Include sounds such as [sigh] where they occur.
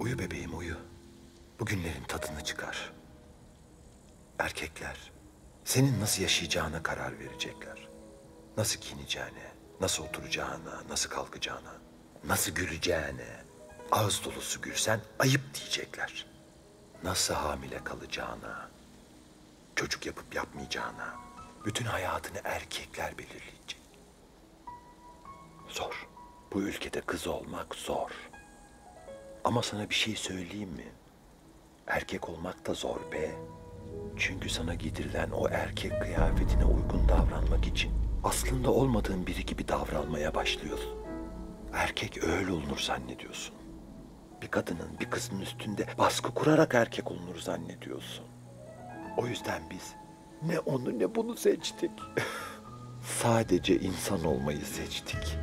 Uyu bebeğim uyu. Bugünlerin tadını çıkar. Erkekler senin nasıl yaşayacağına karar verecekler. Nasıl giyineceğine, nasıl oturacağına, nasıl kalkacağına, nasıl güleceğine. Ağız dolusu gülsen ayıp diyecekler. Nasıl hamile kalacağına, çocuk yapıp yapmayacağına, bütün hayatını erkekler belirleyecek. Zor. Bu ülkede kız olmak zor. Ama sana bir şey söyleyeyim mi? Erkek olmak da zor be. Çünkü sana giydirilen o erkek kıyafetine uygun davranmak için aslında olmadığın biri gibi davranmaya başlıyorsun. Erkek öyle olunur zannediyorsun. Bir kadının bir kızın üstünde baskı kurarak erkek olunur zannediyorsun. O yüzden biz ne onu ne bunu seçtik. [laughs] Sadece insan olmayı seçtik.